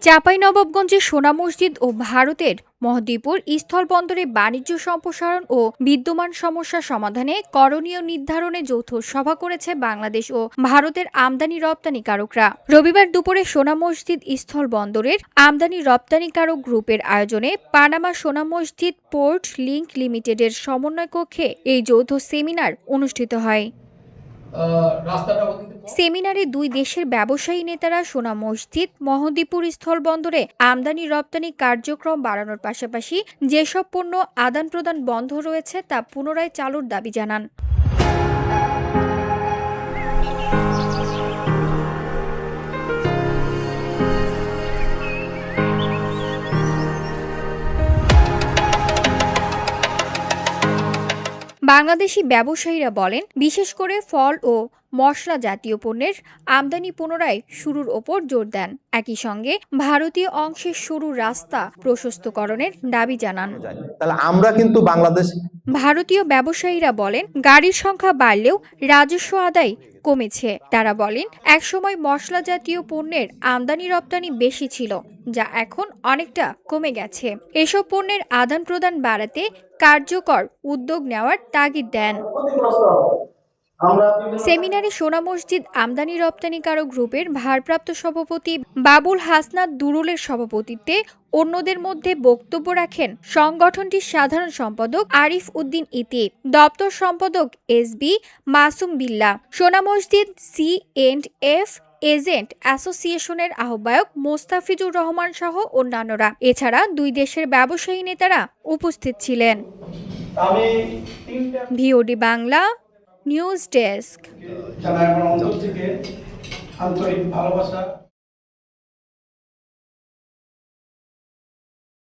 চাঁপাইনবাবগঞ্জের সোনা মসজিদ ও ভারতের মহদীপুর স্থলবন্দরে বাণিজ্য সম্প্রসারণ ও বিদ্যমান সমস্যা সমাধানে করণীয় নির্ধারণে যৌথ সভা করেছে বাংলাদেশ ও ভারতের আমদানি রপ্তানিকারকরা রবিবার দুপুরে সোনা মসজিদ স্থলবন্দরের আমদানি রপ্তানিকারক গ্রুপের আয়োজনে পানামা সোনা মসজিদ পোর্ট লিংক লিমিটেডের সমন্বয় কক্ষে এই যৌথ সেমিনার অনুষ্ঠিত হয়। রাস্তাটা সেমিনারে দুই দেশের ব্যবসায়ী নেতারা সোনা মসজিদ মহদীপুর স্থলবন্দরে আমদানি রপ্তানি কার্যক্রম বাড়ানোর পাশাপাশি যেসব পণ্য আদান প্রদান বন্ধ রয়েছে তা পুনরায় চালুর দাবি জানান। বাংলাদেশি ব্যবসায়ীরা বলেন বিশেষ করে ফল ও মশলা জাতীয় পণ্যের আমদানি পুনরায় শুরুর ওপর জোর দেন। একই সঙ্গে ভারতীয় অংশের সরু রাস্তা প্রশস্তকরণের দাবি জানান। তাহলে আমরা কিন্তু বাংলাদেশ ভারতীয় ব্যবসায়ীরা বলেন গাড়ির সংখ্যা বাড়লেও রাজস্ব আদায় কমেছে। তারা বলেন একসময় মশলা জাতীয় পণ্যের আমদানি রপ্তানি বেশি ছিল যা এখন অনেকটা কমে গেছে। এসব পণ্যের আদান প্রদান বাড়াতে কার্যকর উদ্যোগ নেওয়ার তাগিদ দেন। সেমিনারে সোনা মসজিদ আমদানি রপ্তানিকারক গ্রুপের ভারপ্রাপ্ত সভাপতি বাবুল হাসনাত দুরুলের সভাপতিত্বে অন্যদের মধ্যে বক্তব্য রাখেন সংগঠনটির সাধারণ সম্পাদক আরিফ উদ্দিন ইতি দপ্তর সম্পাদক এস বি মাসুম বিল্লা সোনা মসজিদ সি এন্ড এফ এজেন্ট অ্যাসোসিয়েশনের আহ্বায়ক মোস্তাফিজুর রহমান সহ অন্যান্যরা। এছাড়া দুই দেশের ব্যবসায়ী নেতারা উপস্থিত ছিলেন। VOD Bangla news desk. আন্তরিক ভালোবাসা